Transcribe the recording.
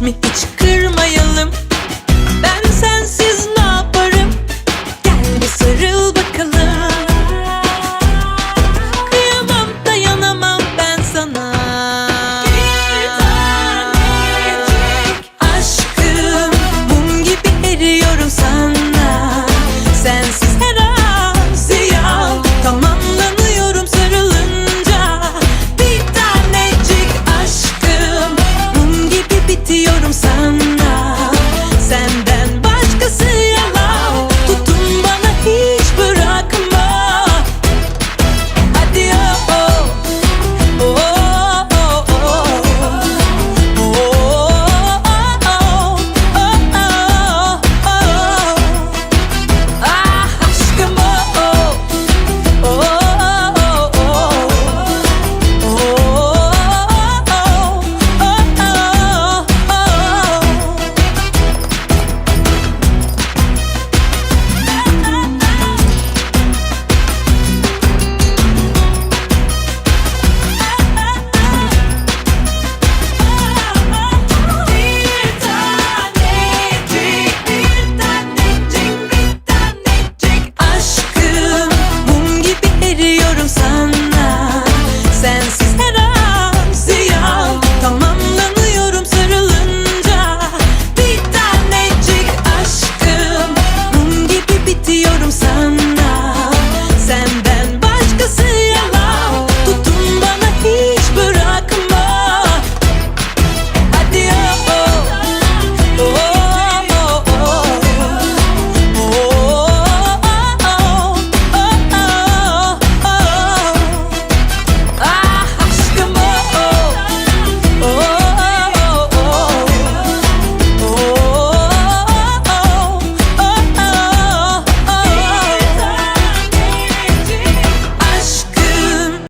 mi hiç kırmayalım? Ben sensiz ne yaparım? Gel bir sarıl bakalım.